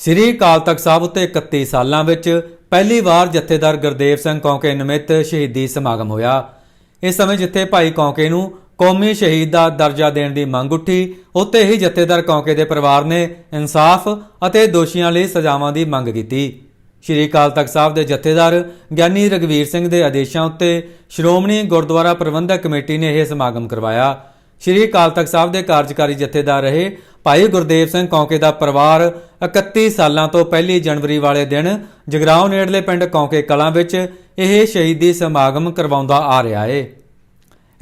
ਸ੍ਰੀ ਅਕਾਲ ਤਖਤ ਸਾਹਿਬ ਉੱਤੇ 31 ਸਾਲਾਂ ਵਿੱਚ ਪਹਿਲੀ ਵਾਰ ਜਥੇਦਾਰ ਗੁਰਦੇਵ ਸਿੰਘ ਕੌਂਕੇ ਨਿਮਿਤ ਸ਼ਹੀਦੀ ਸਮਾਗਮ ਹੋਇਆ। ਇਸ ਸਮੇਂ ਜਿੱਥੇ ਭਾਈ ਕੌਂਕੇ ਨੂੰ ਕੌਮੀ ਸ਼ਹੀਦ ਦਾ ਦਰਜਾ ਦੇਣ ਦੀ ਮੰਗ ਉੱਠੀ, ਉੱਥੇ ਹੀ ਜਥੇਦਾਰ ਕੌਂਕੇ ਦੇ ਪਰਿਵਾਰ ਨੇ ਇਨਸਾਫ ਅਤੇ ਦੋਸ਼ੀਆਂ ਲਈ ਸਜ਼ਾਵਾਂ ਦੀ ਮੰਗ ਕੀਤੀ। ਸ਼੍ਰੀ ਅਕਾਲ ਤਖਤ ਸਾਹਿਬ ਦੇ ਜਥੇਦਾਰ ਗਿਆਨੀ ਰਗਵੀਰ ਸਿੰਘ ਦੇ ਆਦੇਸ਼ਾਂ ਉੱਤੇ ਸ਼੍ਰੋਮਣੀ ਗੁਰਦੁਆਰਾ ਪ੍ਰਬੰਧਕ ਕਮੇਟੀ ਨੇ ਇਹ ਸਮਾਗਮ ਕਰਵਾਇਆ। ਸ਼੍ਰੀ ਅਕਾਲ ਤਖਤ ਸਾਹਿਬ ਦੇ ਕਾਰਜਕਾਰੀ ਜਥੇਦਾਰ ਰਹੇ ਭਾਈ ਗੁਰਦੇਵ ਸਿੰਘ ਕੌਂਕੇ ਦਾ ਪਰਿਵਾਰ 31 ਸਾਲਾਂ ਤੋਂ ਪਹਿਲੀ ਜਨਵਰੀ ਵਾਲੇ ਦਿਨ ਜਗਰਾਉਂ ਨੇੜਲੇ ਪਿੰਡ ਕੌਂਕੇ ਕਲਾਂ ਵਿੱਚ ਇਹ ਸ਼ਹੀਦੀ ਸਮਾਗਮ ਕਰਵਾਉਂਦਾ ਆ ਰਿਹਾ ਏ।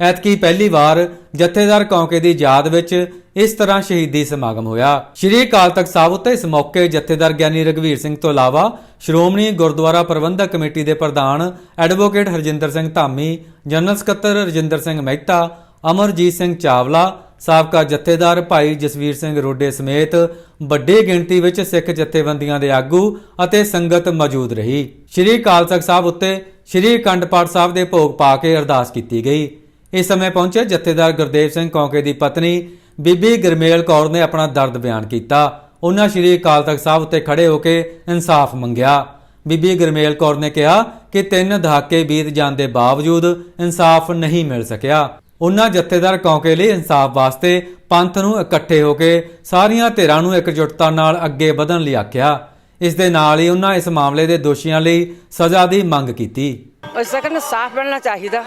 ਐਤਕੀ ਪਹਿਲੀ ਵਾਰ ਜਥੇਦਾਰ ਕੌਂਕੇ ਦੀ ਯਾਦ ਵਿੱਚ ਇਸ ਤਰ੍ਹਾਂ ਸ਼ਹੀਦੀ ਸਮਾਗਮ ਹੋਇਆ। ਸ਼੍ਰੀ ਅਕਾਲ ਤਖਤ ਸਾਹਿਬ ਉੱਤੇ ਇਸ ਮੌਕੇ ਜਥੇਦਾਰ ਗਿਆਨੀ ਰਗਵੀਰ ਸਿੰਘ ਤੋਂ ਇਲਾਵਾ ਸ਼੍ਰੋਮਣੀ ਗੁਰਦੁਆਰਾ ਪ੍ਰਬੰਧਕ ਕਮੇਟੀ ਦੇ ਪ੍ਰਧਾਨ ਐਡਵੋਕੇਟ ਹਰਜਿੰਦਰ ਸਿੰਘ ਧਾਮੀ, ਜਨਰਲ ਸਕੱਤਰ ਰਜਿੰਦਰ ਸਿੰਘ ਮਹਿਤਾ ਅਮਰਜੀਤ ਸਿੰਘ ਚਾਵਲਾ, ਸਾਬਕਾ ਜਥੇਦਾਰ ਭਾਈ ਜਸਵੀਰ ਸਿੰਘ ਰੋਡੇ ਸਮੇਤ ਵੱਡੀ ਗਿਣਤੀ ਵਿੱਚ ਸਿੱਖ ਜਥੇਬੰਦੀਆਂ ਦੇ ਆਗੂ ਅਤੇ ਸੰਗਤ ਮੌਜੂਦ ਰਹੀ। ਸ਼੍ਰੀ ਅਕਾਲ ਤਖਤ ਸਾਹਿਬ ਉੱਤੇ ਸ਼੍ਰੀ ਅਖੰਡ ਪਾਠ ਸਾਹਿਬ ਦੇ ਭੋਗ ਪਾ ਕੇ ਅਰਦਾਸ ਕੀਤੀ ਗਈ। ਇਸ ਸਮੇਂ ਪਹੁੰਚੇ ਜਥੇਦਾਰ ਗੁਰਦੇਵ ਸਿੰਘ ਕੌਂਕੇ ਦੀ ਪਤਨੀ ਬੀਬੀ ਗਰਮੇਲ ਕੌਰ ਨੇ ਆਪਣਾ ਦਰਦ ਬਿਆਨ ਕੀਤਾ। ਉਹਨਾਂ ਸ਼੍ਰੀ ਅਕਾਲ ਤਖਤ ਸਾਹਿਬ ਉੱਤੇ ਖੜੇ ਹੋ ਕੇ ਇਨਸਾਫ ਮੰਗਿਆ। ਬੀਬੀ ਗਰਮੇਲ ਕੌਰ ਨੇ ਕਿਹਾ ਕਿ ਤਿੰਨ ਦਹਾਕੇ ਬੀਤ ਜਾਣ ਦੇ ਬਾਵਜੂਦ ਇਨਸਾਫ ਨਹੀਂ ਮਿਲ ਸਕਿਆ। ਉਹਨਾਂ ਜਥੇਦਾਰ ਕੌਂਕੇ ਲਈ ਇਨਸਾਫ ਵਾਸਤੇ ਪੰਥ ਨੂੰ ਇਕੱਠੇ ਹੋ ਕੇ ਸਾਰੀਆਂ ਧਿਰਾਂ ਨੂੰ ਇਕਜੁੱਟਤਾ ਨਾਲ ਅੱਗੇ ਵਧਣ ਲਈ ਆਖਿਆ। ਇਸ ਦੇ ਨਾਲ ਹੀ ਉਹਨਾਂ ਇਸ ਮਾਮਲੇ ਦੇ ਦੋਸ਼ੀਆਂ ਲਈ ਸਜ਼ਾ ਦੀ ਮੰਗ ਕੀਤੀ। ਅਸੀਂ ਕਹਿੰਦੇ ਸਾਫ਼ ਮਿਲਣਾ ਚਾਹੀਦਾ।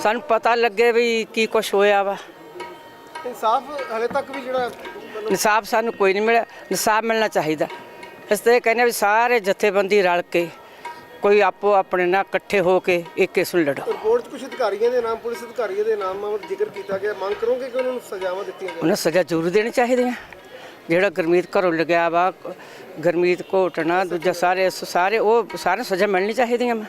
ਸਾਨੂੰ ਪਤਾ ਲੱਗੇ ਵੀ ਕੀ ਕੁਝ ਹੋਇਆ ਵਾ। ਇਨਸਾਫ ਹਲੇ ਤੱਕ ਵੀ ਜਿਹੜਾ ਇਨਸਾਫ ਸਾਨੂੰ ਕੋਈ ਨਹੀਂ ਮਿਲਿਆ। ਇਨਸਾਫ ਮਿਲਣਾ ਚਾਹੀਦਾ। ਇਸ ਤੇ ਕਹਿੰਦੇ ਵੀ ਸਾਰੇ ਜਥੇਬੰਦੀ ਰਲ ਕੇ ਕੋਈ ਆਪੋ ਆਪਣੇ ਨਾਲ ਇਕੱਠੇ ਹੋ ਕੇ ਇੱਕ ਇਸ ਨੂੰ ਲੜੋ। ਰਿਪੋਰਟ 'ਚ ਕੁਝ ਅਧਿਕਾਰੀਆਂ ਦੇ ਨਾਮ ਪੁਲਿਸ ਅਧਿਕਾਰੀਆਂ ਦੇ ਨਾਮਾਂ ਦਾ ਜ਼ਿਕਰ ਕੀਤਾ ਗਿਆ। ਮੰਗ ਕਰੋਗੇ ਕਿ ਉਹਨਾਂ ਨੂੰ ਸਜ਼ਾਵਾਂ ਦਿੱਤੀਆਂ ਜਾਣ? ਉਹਨਾਂ ਸਜ਼ਾ ਜ਼ਰੂਰ ਦੇਣੀ ਚਾਹੀਦੀ ਹੈ ਜਿਹੜਾ ਗਰਮੀਤ ਘਰੋਂ ਲਗਿਆ ਵਾ ਗਰਮੀਤ ਘੋਟਣਾ ਦੂਜਾ ਸਾਰੇ ਸਾਰੇ ਉਹ ਸਾਰੇ ਸਜ਼ਾ ਮਿਲਣੀ ਚਾਹੀਦੀਆਂ ਵਾ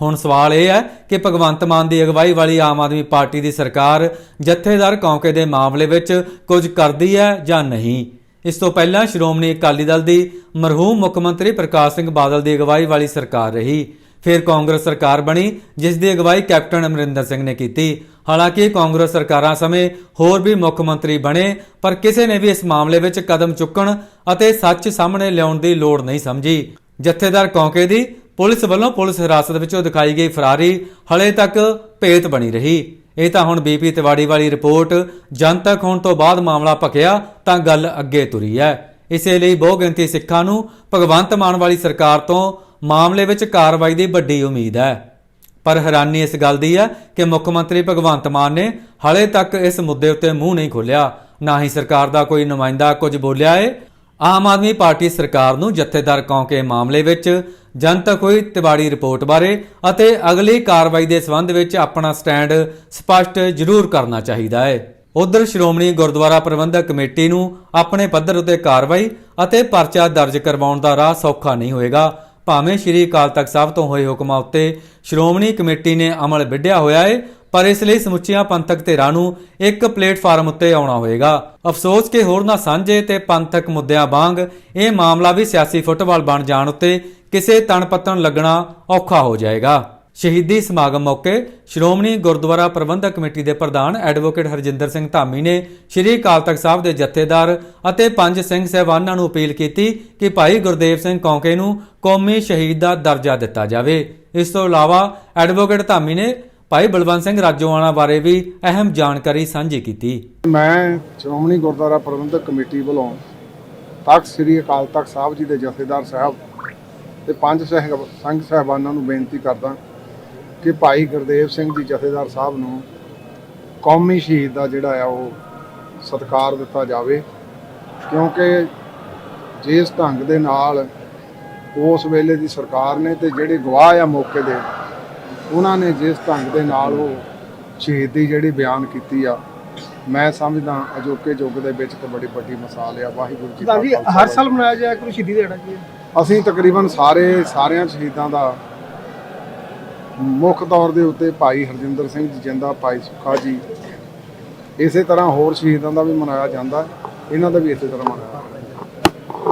ਹੁਣ ਸਵਾਲ ਇਹ ਹੈ ਕਿ ਭਗਵੰਤ ਮਾਨ ਦੀ ਅਗਵਾਈ ਵਾਲੀ ਆਮ ਆਦਮੀ ਪਾਰਟੀ ਦੀ ਸਰਕਾਰ ਜਥੇਦਾਰ ਕੌਂਕੇ ਦੇ ਮਾਮਲੇ ਵਿੱਚ ਕੁਝ ਕਰਦੀ ਹੈ ਜਾਂ ਨਹੀਂ? ਇਸ ਤੋਂ ਪਹਿਲਾਂ ਸ਼੍ਰੋਮਣੀ ਅਕਾਲੀ ਦਲ ਦੀ ਮਰਹੂਮ ਮੁੱਖ ਮੰਤਰੀ ਪ੍ਰਕਾਸ਼ ਸਿੰਘ ਬਾਦਲ ਦੀ ਅਗਵਾਈ ਵਾਲੀ ਸਰਕਾਰ ਰਹੀ। ਫਿਰ ਕਾਂਗਰਸ ਸਰਕਾਰ ਬਣੀ, ਜਿਸ ਦੀ ਅਗਵਾਈ ਕੈਪਟਨ ਅਮਰਿੰਦਰ ਸਿੰਘ ਨੇ ਕੀਤੀ। ਹਾਲਾਂਕਿ ਕਾਂਗਰਸ ਸਰਕਾਰਾਂ ਸਮੇਂ ਹੋਰ ਵੀ ਮੁੱਖ ਮੰਤਰੀ ਬਣੇ, ਪਰ ਕਿਸੇ ਨੇ ਵੀ ਇਸ ਮਾਮਲੇ ਵਿੱਚ ਕਦਮ ਚੁੱਕਣ ਅਤੇ ਸੱਚ ਸਾਹਮਣੇ ਲਿਆਉਣ ਦੀ ਲੋੜ ਨਹੀਂ ਸਮਝੀ। ਜਥੇਦਾਰ ਕੌਂਕੇ ਦੀ ਪੁਲਿਸ ਵੱਲੋਂ ਪੁਲਿਸ ਹਿਰਾਸਤ ਵਿੱਚੋਂ ਦਿਖਾਈ ਗਈ ਫਰਾਰੀ ਹਲੇ ਤੱਕ ਭੇਤ ਬਣੀ ਰਹੀ। ਇਹ ਤਾਂ ਹੁਣ ਬੀਪੀ ਤਿਵਾੜੀ ਵਾਲੀ ਰਿਪੋਰਟ, ਜਨਤਕ ਹੋਣ ਤੋਂ ਬਾਅਦ ਮਾਮਲਾ ਭਖਿਆ, ਤਾਂ ਗੱਲ ਅੱਗੇ ਤੁਰੀ ਹੈ ਇਸੇ ਲਈ ਬਹੁਗਿਣਤੀ ਸਿੱਖਾਂ ਨੂੰ ਭਗਵੰਤ ਮਾਨ ਵਾਲੀ ਸਰਕਾਰ ਤੋਂ ਮਾਮਲੇ ਵਿੱਚ ਕਾਰਵਾਈ ਦੀ ਵੱਡੀ ਉਮੀਦ ਹੈ ਪਰ ਹੈਰਾਨੀ ਇਸ ਗੱਲ ਦੀ ਹੈ ਕਿ ਮੁੱਖ ਮੰਤਰੀ ਭਗਵੰਤ ਮਾਨ ਨੇ ਹਾਲੇ ਤੱਕ ਇਸ ਮੁੱਦੇ ਉੱਤੇ ਮੂੰਹ ਨਹੀਂ ਖੋਲ੍ਹਿਆ। ਨਾ ਹੀ ਸਰਕਾਰ ਦਾ ਕੋਈ ਨੁਮਾਇੰਦਾ ਕੁਝ ਬੋਲਿਆ ਏ ਆਮ ਆਦਮੀ ਪਾਰਟੀ ਸਰਕਾਰ ਨੂੰ ਜਥੇਦਾਰ ਕੌਂਕੇ ਮਾਮਲੇ ਵਿੱਚ ਜਨਤਕ ਹੋਈ ਤਿਵਾੜੀ ਰਿਪੋਰਟ ਬਾਰੇ ਅਤੇ ਅਗਲੀ ਕਾਰਵਾਈ ਦੇ ਸੰਬੰਧ ਵਿੱਚ ਆਪਣਾ ਸਟੈਂਡ ਸਪਸ਼ਟ ਜ਼ਰੂਰ ਕਰਨਾ ਚਾਹੀਦਾ ਹੈ। ਉਧਰ ਸ਼੍ਰੋਮਣੀ ਗੁਰਦੁਆਰਾ ਪ੍ਰਬੰਧਕ ਕਮੇਟੀ ਨੂੰ ਆਪਣੇ ਪੱਧਰ ਉਤੇ ਕਾਰਵਾਈ ਅਤੇ ਪਰਚਾ ਦਰਜ ਕਰਵਾਉਣ ਦਾ ਰਾਹ ਸੌਖਾ ਨਹੀਂ ਹੋਏਗਾ। ਭਾਵੇਂ ਸ਼੍ਰੀ ਅਕਾਲ ਤਖਤ ਸਾਹਿਬ ਤੋਂ ਹੋਏ ਹੁਕਮਾਂ ਉੱਤੇ ਸ਼੍ਰੋਮਣੀ ਕਮੇਟੀ ਨੇ ਅਮਲ ਵਿੱਢਿਆ ਹੋਇਆ ਹੈ ਪਰ ਇਸ ਲਈ ਸਮੁੱਚੀਆਂ ਪੰਥਕ ਧਿਰਾਂ ਨੂੰ ਇੱਕ ਪਲੇਟਫਾਰਮ ਉੱਤੇ ਆਉਣਾ ਹੋਵੇਗਾ ਅਫਸੋਸ ਕਿ ਹੋਰਨਾਂ ਸਾਂਝੇ ਤੇ ਪੰਥਕ ਮੁੱਦਿਆਂ ਵਾਂਗ ਇਹ ਮਾਮਲਾ ਵੀ ਸਿਆਸੀ ਫੁੱਟਬਾਲ ਬਣ ਜਾਣ ਉੱਤੇ ਕਿਸੇ ਤਣ ਲੱਗਣਾ ਔਖਾ ਹੋ ਜਾਏਗਾ। ਸ਼ਹੀਦੀ ਸਮਾਗਮ ਮੌਕੇ ਸ਼੍ਰੋਮਣੀ ਗੁਰਦੁਆਰਾ ਪ੍ਰਬੰਧਕ ਕਮੇਟੀ ਦੇ ਪ੍ਰਧਾਨ ਐਡਵੋਕੇਟ ਹਰਜਿੰਦਰ ਸਿੰਘ ਧਾਮੀ ਨੇ ਸ਼੍ਰੀ ਅਕਾਲ ਤਖਤ ਸਾਹਿਬ ਦੇ ਜਥੇਦਾਰ ਅਤੇ ਪੰਜ ਸਿੰਘ ਸਹਿਬਾਨਾਂ ਨੂੰ ਅਪੀਲ ਕੀਤੀ ਕਿ ਭਾਈ ਗੁਰਦੇਵ ਸਿੰਘ ਕੌਂਕੇ ਨੂੰ ਕੌਮੀ ਸ਼ਹੀਦ ਦਾ ਦਰਜਾ ਦਿੱਤਾ ਜਾਵੇ। ਇਸ ਤੋਂ ਇਲਾਵਾ ਐਡਵੋਕੇਟ ਧਾਮੀ ਨੇ ਭਾਈ ਬਲਵੰਤ ਸਿੰਘ ਰਾਜੋਆਣਾ ਬਾਰੇ ਵੀ ਅਹਿਮ ਜਾਣਕਾਰੀ ਸਾਂਝੀ ਕੀਤੀ। ਮੈਂ ਸ਼੍ਰੋਮਣੀ ਗੁਰਦੁਆਰਾ ਪ੍ਰਬੰਧਕ ਕਮੇਟੀ ਵੱਲੋਂ ਤਖਤ ਸ੍ਰੀ ਅਕਾਲ ਤਖਤ ਸਾਹਿਬ ਜੀ ਦੇ ਜਥੇਦਾਰ ਸਾਹਿਬ ਤੇ ਪੰਜ ਸਹਿਬ, ਸੰਘ ਸਹਿਬਾਨਾਂ ਨੂੰ ਬੇਨਤੀ ਕਰਦਾ ਕਿ ਭਾਈ ਗੁਰਦੇਵ ਸਿੰਘ ਜੀ ਜਥੇਦਾਰ ਸਾਹਿਬ ਨੂੰ ਕੌਮੀ ਸ਼ਹੀਦ ਦਾ ਜਿਹੜਾ ਆ ਉਹ ਸਤਿਕਾਰ ਦਿੱਤਾ ਜਾਵੇ, ਕਿਉਂਕਿ ਜਿਸ ਢੰਗ ਦੇ ਨਾਲ ਉਸ ਵੇਲੇ ਦੀ ਸਰਕਾਰ ਨੇ ਤੇ ਜਿਹੜੇ ਗਵਾਹ ਆ ਮੌਕੇ ਦੇ ਉਹਨਾਂ ਨੇ ਜਿਸ ਢੰਗ ਦੇ ਨਾਲ ਉਹ ਸ਼ਹੀਦੀ ਜਿਹੜੀ ਬਿਆਨ ਕੀਤੀ ਆ ਮੈਂ ਸਮਝਦਾ ਅਜੋਕੇ ਯੁੱਗ ਦੇ ਵਿੱਚ ਇੱਕ ਬੜੀ ਵੱਡੀ ਮਿਸਾਲ ਆ ਵਾਹਿਗੁਰੂ ਜੀ ਖਾਲਸਾ, ਹਰ ਸਾਲ ਮਨਾਇਆ ਜਾਇਆ ਕਰੂ ਸ਼ਹੀਦੀ ਦਿਹਾੜਾ ਜੀ। ਅਸੀਂ ਤਕਰੀਬਨ ਸਾਰੇ ਸਾਰਿਆਂ ਸ਼ਹੀਦਾਂ ਦਾ ਮੁੱਖ ਤੌਰ ਦੇ ਉੱਤੇ ਭਾਈ ਹਰਜਿੰਦਰ ਸਿੰਘ ਜੀ ਜਿੰਦਾ ਭਾਈ ਸੁੱਖਾ ਜੀ ਇਸੇ ਤਰ੍ਹਾਂ ਹੋਰ ਸ਼ਹੀਦਾਂ ਦਾ ਵੀ ਮਨਾਇਆ ਜਾਂਦਾ ਇਹਨਾਂ ਦਾ ਵੀ ਇਸੇ ਤਰ੍ਹਾਂ ਮਨਾਇਆ ਜਾਂਦਾ।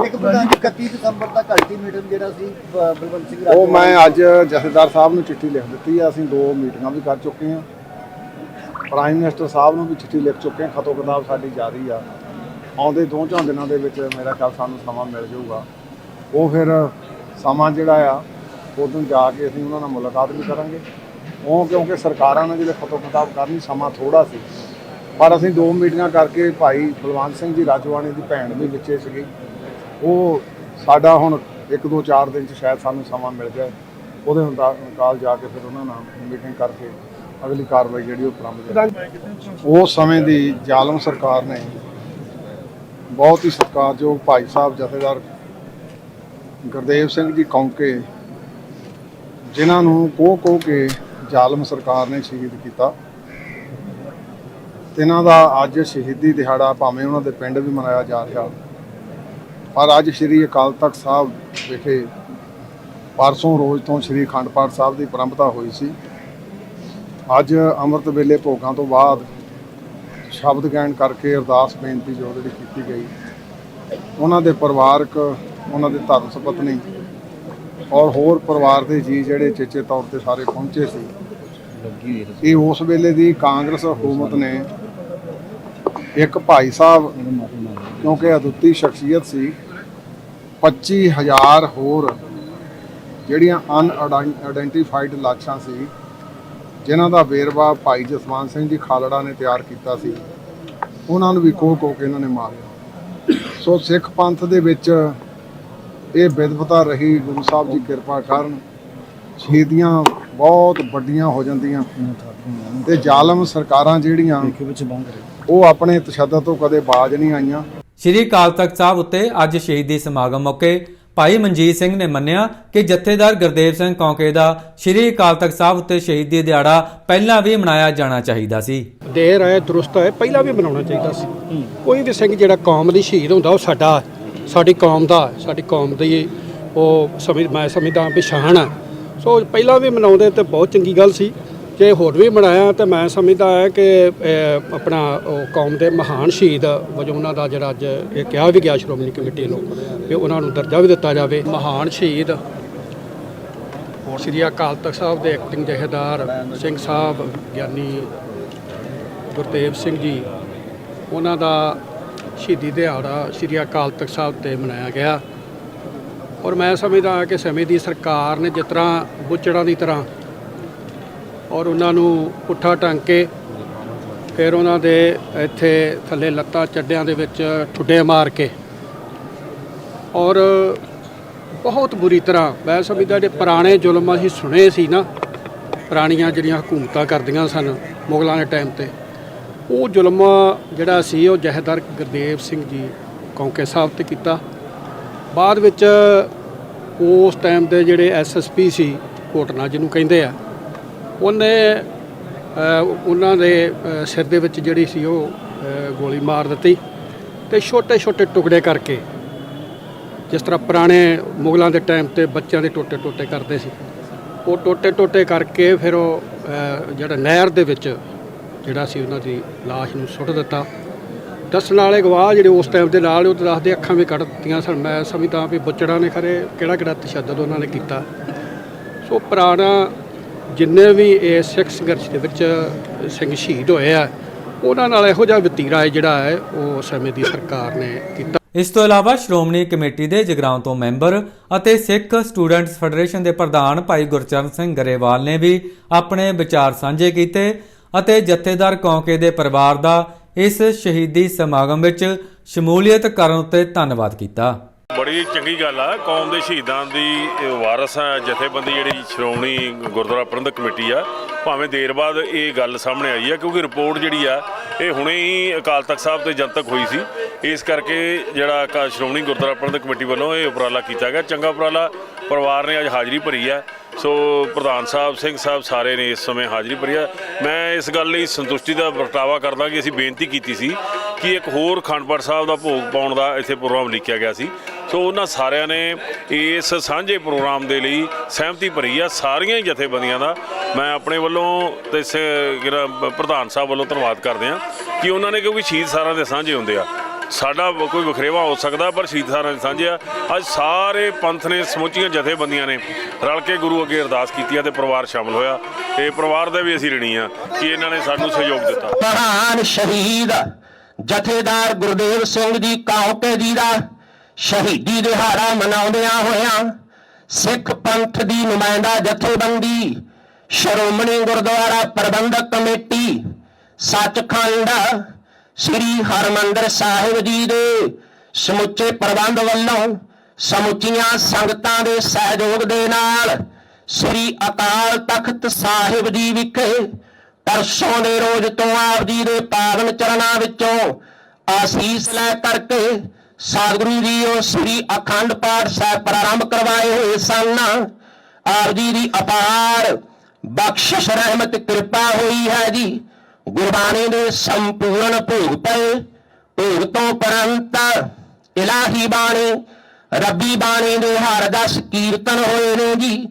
ਇੱਕ ਪ੍ਰਧਾਨ ਜੀ 31 ਦਸੰਬਰ ਦਾ ਅਲਟੀਮੇਟਮ ਜਿਹੜਾ ਸੀ ਬ- ਬਲਵੰਤ ਸਿੰਘ ਉਹ ਮੈਂ ਅੱਜ ਜਥੇਦਾਰ ਸਾਹਿਬ ਨੂੰ ਚਿੱਠੀ ਲਿਖ ਦਿੱਤੀ ਆ ਅਸੀਂ ਦੋ ਮੀਟਿੰਗਾਂ ਵੀ ਕਰ ਚੁੱਕੇ ਹਾਂ। ਪ੍ਰਾਈਮ ਮਿਨਿਸਟਰ ਸਾਹਿਬ ਨੂੰ ਵੀ ਚਿੱਠੀ ਲਿਖ ਚੁੱਕੇ ਹਾਂ ਖਤੋ ਕਿਤਾਬ ਸਾਡੀ ਜਾਰੀ ਆ। ਆਉਂਦੇ ਦੋ ਚਾਰ ਦਿਨਾਂ ਦੇ ਵਿੱਚ ਮੇਰਾ ਖਿਆਲ ਸਾਨੂੰ ਸਮਾਂ ਮਿਲ ਜਾਊਗਾ। ਉਹ ਫਿਰ ਸਮਾਂ ਜਿਹੜਾ ਆ ਉਦੋਂ ਜਾ ਕੇ ਅਸੀਂ ਉਹਨਾਂ ਨਾਲ ਮੁਲਾਕਾਤ ਵੀ ਕਰਾਂਗੇ। ਉਹ ਕਿਉਂਕਿ ਸਰਕਾਰਾਂ ਨੇ ਜਿਹੜੇ ਫਤੋ ਖਿਤਾਬ ਕਰਨੀ ਸਮਾਂ ਥੋੜਾ ਸੀ। ਪਰ ਅਸੀਂ ਦੋ ਮੀਟਿੰਗਾਂ ਕਰਕੇ ਭਾਈ ਬਲਵੰਤ ਸਿੰਘ ਜੀ ਰਾਜਵਾਨੀ ਦੀ ਭੈਣ ਵੀ ਵਿੱਚੇ ਸੀਗੀ। ਉਹ ਸਾਡਾ ਹੁਣ ਇੱਕ ਦੋ ਚਾਰ ਦਿਨ ਚ ਸ਼ਾਇਦ ਸਾਨੂੰ ਸਮਾਂ ਮਿਲ ਜਾਏ, ਉਹਦੇ ਹੁੰਦਾ ਕਾਲ ਜਾ ਕੇ ਫਿਰ ਉਹਨਾਂ ਨਾਲ ਮੀਟਿੰਗ ਕਰਕੇ ਅਗਲੀ ਕਾਰਵਾਈ ਜਿਹੜੀ ਉਹ ਪ੍ਰਾਰੰਭ ਉਸ ਸਮੇਂ ਦੀ ਜ਼ਾਲਮ ਸਰਕਾਰ ਨੇ ਬਹੁਤ ਹੀ ਸਤਿਕਾਰਯੋਗ ਭਾਈ ਸਾਹਿਬ ਜਥੇਦਾਰ ਗੁਰਦੇਵ ਸਿੰਘ ਜੀ ਕੌਂਕੇ, ਜਿਨ੍ਹਾਂ ਨੂੰ ਕੋ ਕੋਹ ਕੇ ਜ਼ਾਲਮ ਸਰਕਾਰ ਨੇ ਸ਼ਹੀਦ ਕੀਤਾ। ਇਹਨਾਂ ਦਾ ਅੱਜ ਸ਼ਹੀਦੀ ਦਿਹਾੜਾ ਭਾਵੇਂ ਉਹਨਾਂ ਦੇ ਪਿੰਡ ਵੀ ਮਨਾਇਆ ਜਾ ਰਿਹਾ। ਪਰ ਅੱਜ ਸ੍ਰੀ ਅਕਾਲ ਤਖਤ ਸਾਹਿਬ ਵਿਖੇ ਪਰਸੋਂ ਰੋਜ਼ ਤੋਂ ਸ੍ਰੀ ਅਖੰਡ ਪਾਠ ਸਾਹਿਬ ਦੀ ਪ੍ਰੰਪਤਾ ਹੋਈ ਸੀ। ਅੱਜ ਅੰਮ੍ਰਿਤ ਵੇਲੇ ਭੋਗਾਂ ਤੋਂ ਬਾਅਦ ਸ਼ਬਦ ਗਾਇਨ ਕਰਕੇ ਅਰਦਾਸ ਬੇਨਤੀ ਜੋ ਜਿਹੜੀ ਕੀਤੀ ਗਈ, ਉਹਨਾਂ ਦੇ ਪਰਿਵਾਰਕ, ਉਹਨਾਂ ਦੇ ਧਰਮ ਸੁਪਤਨੀ ਔਰ ਹੋਰ ਪਰਿਵਾਰ ਦੇ ਜੀ ਜਿਹੜੇ ਚੇਚੇ ਤੌਰ ਤੇ ਸਾਰੇ ਪਹੁੰਚੇ ਸੀ, ਇਹ ਉਸ ਵੇਲੇ ਦੀ ਕਾਂਗਰਸ ਹਕੂਮਤ ਨੇ ਇੱਕ ਭਾਈ ਸਾਹਿਬ, ਕਿਉਂਕਿ ਅਦੁੱਤੀ ਸ਼ਖਸੀਅਤ ਸੀ 25000 ਹੋਰ ਜਿਹੜੀਆਂ ਅਨਆਇਡੈਂਟੀਫਾਈਡ ਲਾਸ਼ਾਂ ਸੀ ਜਿਨ੍ਹਾਂ ਦਾ ਵੇਰਵਾ ਭਾਈ ਜਸਵੰਤ ਸਿੰਘ ਜੀ ਖਾਲੜਾ ਨੇ ਤਿਆਰ ਕੀਤਾ ਸੀ ਉਹਨਾਂ ਨੂੰ ਵੀ ਕੋਹ ਕੋਹ ਕੇ ਇਹਨਾਂ ਨੇ ਮਾਰਿਆ। ਸੋ ਸਿੱਖ ਪੰਥ ਦੇ ਵਿੱਚ ਇਹ ਵਿਦਵਤਾ ਰਹੀ ਗੁਰੂ ਸਾਹਿਬ ਜੀ ਕਿਰਪਾ ਕਰਨ ਸ਼ਹੀਦੀਆਂ ਬਹੁਤ ਵੱਡੀਆਂ ਹੋ ਜਾਂਦੀਆਂ। ਤੇ ਜ਼ਾਲਮ ਸਰਕਾਰਾਂ ਜਿਹੜੀਆਂ ਉਹ ਆਪਣੇ ਤਸ਼ੱਦਦ ਤੋਂ ਕਦੇ ਬਾਜ ਨਹੀਂ ਆਈਆਂ। ਸ਼੍ਰੀ ਅਕਾਲ ਤਖਤ ਸਾਹਿਬ ਉੱਤੇ ਅੱਜ ਸ਼ਹੀਦੀ ਸਮਾਗਮ ਮੌਕੇ ਭਾਈ ਮਨਜੀਤ ਸਿੰਘ ਨੇ ਮੰਨਿਆ ਕਿ ਜਥੇਦਾਰ ਗੁਰਦੇਵ ਸਿੰਘ ਕੌਂਕੇ ਦਾ ਸ਼੍ਰੀ ਅਕਾਲ ਤਖਤ ਸਾਹਿਬ ਉੱਤੇ ਸ਼ਹੀਦੀ ਦਿਹਾੜਾ ਪਹਿਲਾਂ ਵੀ ਮਨਾਇਆ ਜਾਣਾ ਚਾਹੀਦਾ ਸੀ। ਦੇਰ ਹੈ ਦਰੁਸਤ ਹੈ ਪਹਿਲਾਂ ਵੀ ਮਨਾਉਣਾ ਚਾਹੀਦਾ ਸੀ। ਕੋਈ ਵੀ ਸਿੰਘ ਜਿਹੜਾ ਕੌਮ ਦੀ ਸ਼ਹੀਦ ਹੁੰਦਾ, ਉਹ ਸਾਡਾ, ਸਾਡੀ ਕੌਮ ਦਾ, ਸਾਡੀ ਕੌਮ ਦੀ ਉਹ ਸਮਝ, ਮੈਂ ਸਮਝਦਾ ਵੀ ਸ਼ਾਨ ਹੈ ਸੋ ਪਹਿਲਾਂ ਵੀ ਮਨਾਉਂਦੇ ਤੇ ਬਹੁਤ ਚੰਗੀ ਗੱਲ ਸੀ। ਜੇ ਹੋਰ ਵੀ ਮਨਾਇਆ ਤੇ ਮੈਂ ਸਮਝਦਾ ਹੈ ਕਿ ਆਪਣਾ ਉਹ ਕੌਮ ਦੇ ਮਹਾਨ ਸ਼ਹੀਦ ਵਜੋਂ ਉਹਨਾਂ ਦਾ ਜਿਹੜਾ ਅੱਜ ਇਹ ਕਿਹਾ ਵੀ ਗਿਆ ਸ਼੍ਰੋਮਣੀ ਕਮੇਟੀ ਨੂੰ ਵੀ ਉਹਨਾਂ ਨੂੰ ਦਰਜਾ ਵੀ ਦਿੱਤਾ ਜਾਵੇ। ਮਹਾਨ ਸ਼ਹੀਦ ਸ੍ਰੀ ਅਕਾਲ ਤਖਤ ਸਾਹਿਬ ਦੇ ਐਕਟਿੰਗ ਜਥੇਦਾਰ ਸਿੰਘ ਸਾਹਿਬ, ਗਿਆਨੀ ਗੁਰਦੇਵ ਸਿੰਘ ਜੀ, ਉਹਨਾਂ ਦਾ ਸ਼ਹੀਦੀ ਦਿਹਾੜਾ ਸ੍ਰੀ ਅਕਾਲ ਤਖਤ ਸਾਹਿਬ ਤੇ ਮਨਾਇਆ ਗਿਆ। ਔਰ ਮੈਂ ਸਮਝਦਾ ਕਿ ਸਮੇਂ ਦੀ ਸਰਕਾਰ ਨੇ ਜਿਸ ਤਰ੍ਹਾਂ ਬੁੱਚੜਾਂ ਦੀ ਤਰ੍ਹਾਂ ਔਰ ਉਹਨਾਂ ਨੂੰ ਪੁੱਠਾ ਟੰਗ ਕੇ ਫਿਰ ਉਹਨਾਂ ਦੇ ਇੱਥੇ ਥੱਲੇ ਲੱਤਾਂ ਚੱਡਿਆਂ ਦੇ ਵਿੱਚ ਠੁੱਡੇ ਮਾਰ ਕੇ ਔਰ ਬਹੁਤ ਬੁਰੀ ਤਰ੍ਹਾਂ ਮੈਂ ਸਮਝਦਾ ਜਿਹੜੇ ਪੁਰਾਣੇ ਜ਼ੁਲਮ ਅਸੀਂ ਸੁਣੇ ਸੀ ਨਾ, ਪੁਰਾਣੀਆਂ ਜਿਹੜੀਆਂ ਹਕੂਮਤਾਂ ਕਰਦੀਆਂ ਸਨ ਮੁਗਲਾਂ ਦੇ ਟਾਈਮ ਤੇ, ਉਹ ਜ਼ੁਲਮ ਜਿਹੜਾ ਸੀ ਉਹ ਜਹੇਦਾਰ ਗੁਰਦੇਵ ਸਿੰਘ ਜੀ ਕੌਂਕੇ ਸਾਹਿਬ ਤੇ ਕੀਤਾ। ਬਾਅਦ ਵਿੱਚ ਉਸ ਟਾਈਮ ਦੇ ਜਿਹੜੇ ਐਸਐਸਪੀ ਸੀ ਕੋਟਨਾ ਜਿਹਨੂੰ ਕਹਿੰਦੇ ਆ ਉਹਨੇ ਉਹਨਾਂ ਦੇ ਸਿਰ ਦੇ ਵਿੱਚ ਜਿਹੜੀ ਸੀ ਉਹ ਗੋਲੀ ਮਾਰ ਦਿੱਤੀ ਤੇ ਛੋਟੇ ਛੋਟੇ ਟੁਕੜੇ ਕਰਕੇ, ਜਿਸ ਤਰ੍ਹਾਂ ਪੁਰਾਣੇ ਮੁਗਲਾਂ ਦੇ ਟਾਈਮ ਤੇ ਬੱਚਿਆਂ ਦੇ ਟੋਟੇ ਟੋਟੇ ਕਰਦੇ ਸੀ, ਉਹ ਟੋਟੇ ਟੋਟੇ ਕਰਕੇ ਫਿਰ ਉਹ ਜਿਹੜਾ ਨਹਿਰ ਦੇ ਵਿੱਚ ਜਿਹੜਾ ਸੀ ਉਹਨਾਂ ਦੀ ਲਾਸ਼ ਨੂੰ ਸੁੱਟ ਦਿੱਤਾ। ਦੱਸਣ ਵਾਲੇ ਗਵਾਹ ਜਿਹੜੇ ਉਸ ਟਾਈਮ ਦੇ ਨਾਲ, ਉਹ ਦੱਸਦੇ ਅੱਖਾਂ ਵੀ ਕੱਢ ਦਿੱਤੀਆਂ ਸਨ। ਮੈਂ ਸਮਝਦਾ ਵੀ ਬੁੱਚੜਾਂ ਨੇ ਖਰੇ ਕਿਹੜਾ ਕਿਹੜਾ ਤਸ਼ੱਦਦ ਉਹਨਾਂ ਨੇ ਕੀਤਾ। ਸੋ ਪੁਰਾਣਾ ਜਿੰਨੇ ਵੀ ਇਹ ਸਿੱਖ ਸੰਘਰਸ਼ ਦੇ ਵਿੱਚ ਸਿੰਘ ਸ਼ਹੀਦ ਹੋਏ ਆ, ਉਹਨਾਂ ਨਾਲ ਇਹੋ ਜਿਹਾ ਵਤੀਰਾ ਜਿਹੜਾ ਹੈ, ਉਹ ਸਮੇਂ ਦੀ ਸਰਕਾਰ ਨੇ ਕੀਤਾ। ਇਸ ਤੋਂ ਇਲਾਵਾ ਸ਼੍ਰੋਮਣੀ ਕਮੇਟੀ ਦੇ ਜਗਰਾਉਂ ਤੋਂ ਮੈਂਬਰ ਅਤੇ ਸਿੱਖ ਸਟੂਡੈਂਟਸ ਫੈਡਰੇਸ਼ਨ ਦੇ ਪ੍ਰਧਾਨ ਭਾਈ ਗੁਰਚਰਨ ਸਿੰਘ ਗਰੇਵਾਲ ਨੇ ਵੀ ਆਪਣੇ ਵਿਚਾਰ ਸਾਂਝੇ ਕੀਤੇ ਅਤੇ ਜਥੇਦਾਰ ਕੌਂਕੇ ਦੇ ਪਰਿਵਾਰ ਦਾ ਇਸ ਸ਼ਹੀਦੀ ਸਮਾਗਮ ਵਿੱਚ ਸ਼ਮੂਲੀਅਤ ਕਰਨ ਉੱਤੇ ਧੰਨਵਾਦ ਕੀਤਾ। ਬੜੀ ਚੰਗੀ ਗੱਲ ਆ। ਕੌਮ ਦੇ ਸ਼ਹੀਦਾਂ ਦੀ ਵਾਰਸ ਆ, ਜਥੇਬੰਦੀ ਜਿਹੜੀ ਸ਼੍ਰੋਮਣੀ ਗੁਰਦੁਆਰਾ ਪ੍ਰਬੰਧਕ ਕਮੇਟੀ ਆ, ਭਾਵੇਂ ਦੇਰ ਬਾਅਦ ਇਹ ਗੱਲ ਸਾਹਮਣੇ ਆਈ ਆ, ਕਿਉਂਕਿ ਰਿਪੋਰਟ ਜਿਹੜੀ ਆ, ਇਹ ਹੁਣੇ ਹੀ ਅਕਾਲ ਤਖਤ ਸਾਹਿਬ ਤੇ ਜਨਤਕ ਹੋਈ ਸੀ। ਇਸ ਕਰਕੇ ਜਿਹੜਾ ਅਕਾ- ਸ਼੍ਰੋਮਣੀ ਗੁਰਦੁਆਰਾ ਪ੍ਰਬੰਧਕ ਕਮੇਟੀ ਵੱਲੋਂ ਇਹ ਉਪਰਾਲਾ ਕੀਤਾ ਗਿਆ। ਚੰਗਾ ਉਪਰਾਲਾ ਪਰਿਵਾਰ ਨੇ ਅੱਜ ਹਾਜ਼ਰੀ ਭਰੀ ਆ। ਸੋ ਪ੍ਰਧਾਨ ਸਾਹਿਬ, ਸਿੰਘ ਸਾਹਿਬ ਸਾਰੇ ਨੇ ਇਸ ਸਮੇਂ ਹਾਜ਼ਰੀ ਭਰੀ ਆ। ਮੈਂ ਇਸ ਗੱਲ ਲਈ ਸੰਤੁਸ਼ਟੀ ਦਾ ਪ੍ਰਗਟਾਵਾ ਕਰਦਾ ਕਿ ਅਸੀਂ ਬੇਨਤੀ ਕੀਤੀ ਸੀ ਕਿ ਇੱਕ ਹੋਰ ਅਖੰਡ ਪਾਠ ਸਾਹਿਬ ਦਾ ਭੋਗ ਪਾਉਣ ਦਾ ਇੱਥੇ ਪ੍ਰੋਗਰਾਮ ਲਿਖਿਆ ਗਿਆ ਸੀ। ਸੋ ਉਹਨਾਂ ਸਾਰਿਆਂ ਨੇ ਇਸ ਸਾਂਝੇ ਪ੍ਰੋਗਰਾਮ ਦੇ ਲਈ ਸਹਿਮਤੀ ਭਰੀ ਆ ਸਾਰੀਆਂ ਹੀ ਜਥੇਬੰਦੀਆਂ ਦਾ। ਮੈਂ ਆਪਣੇ ਵੱਲੋਂ ਤੇ ਪ੍ਰਧਾਨ ਸਾਹਿਬ ਵੱਲੋਂ ਧੰਨਵਾਦ ਕਰਦੇ ਆ ਕਿ ਉਹਨਾਂ ਨੇ ਕਿਉਂਕਿ ਸ਼ਹੀਦ ਸਾਰਿਆਂ ਦੇ ਸਾਂਝੇ ਹੁੰਦੇ ਆ। ਸਾਡਾ ਕੋਈ ਵਖਰੇਵਾ ਹੋ ਸਕਦਾ, ਪਰ ਸ਼ਹੀਦ ਸਾਰਿਆਂ ਦੇ ਸਾਂਝੇ ਆ। ਅੱਜ ਸਾਰੇ ਪੰਥ ਨੇ ਸਮੁੱਚੀਆਂ ਜਥੇਬੰਦੀਆਂ ਨੇ ਰਲ ਕੇ ਗੁਰੂ ਅੱਗੇ ਅਰਦਾਸ ਕੀਤੀ ਆ ਤੇ ਪਰਿਵਾਰ ਸ਼ਾਮਲ ਹੋਇਆ। ਤੇ ਪਰਿਵਾਰ ਦਾ ਵੀ ਅਸੀਂ ਰਣੀ ਆ ਕਿ ਇਹਨਾਂ ਨੇ ਸਾਨੂੰ ਸਹਿਯੋਗ ਦਿੱਤਾ। ਮਹਾਨ ਸ਼ਹੀਦ ਜਥੇਦਾਰ ਗੁਰਦੇਵ ਸਿੰਘ ਜੀ ਕੌਂਕੇ ਜੀ ਦਾ ਸ਼ਹੀਦੀ ਦਿਹਾੜਾ ਮਨਾਉਂਦਿਆਂ ਹੋਇਆਂ ਸਿੱਖ ਪੰਥ ਦੀ ਨੁਮਾਇੰਦਾ ਜਥੇਬੰਦੀ, ਸ਼੍ਰੋਮਣੀ ਗੁਰਦੁਆਰਾ ਪ੍ਰਬੰਧਕ ਕਮੇਟੀ, ਸੱਚਖੰਡ ਸ੍ਰੀ ਹਰਮੰਦਰ ਸਾਹਿਬ ਜੀ ਦੇ ਸਮੁੱਚੇ ਪ੍ਰਬੰਧ ਵੱਲੋਂ ਸਮੁੱਚੀਆਂ ਸੰਗਤਾਂ ਦੇ ਸਹਿਯੋਗ ਦੇ ਨਾਲ ਸ੍ਰੀ ਅਕਾਲ ਤਖਤ ਸਾਹਿਬ ਜੀ ਵਿਖੇ ਪਰਸੋਂ ਦੇ ਰੋਜ਼ ਤੋਂ ਆਪ ਜੀ ਦੇ ਪਾਵਨ ਚਰਨਾਂ ਵਿੱਚੋਂ ਆਸੀਸ ਲੈ ਕਰਕੇ ਸਤਿਗੁਰੂ ਜੀ ਉਹ ਸ੍ਰੀ ਅਖੰਡ ਪਾਠ ਸਾਹਿਬ ਪ੍ਰਾਰੰਭ ਕਰਵਾਏ ਹੋਏ ਸਨ। ਆਪ ਜੀ ਦੀ ਅਪਾਰ ਬਖਸ਼ਿਸ਼ ਰਹਿਮਤ, ਕਿਰਪਾ ਹੋਈ ਹੈ ਜੀ। ਗੁਰਬਾਣੀ ਦੇ ਸੰਪੂਰਨ ਭੋਗ ਪਏ ਭੋਗ ਤੋਂ ਪਰੰਤ ਇਲਾਹੀ ਬਾਣੀ, ਰੱਬੀ ਬਾਣੀ ਦੇ ਹਰ ਦਸ ਕੀਰਤਨ ਹੋਏ ਨੇ ਜੀ।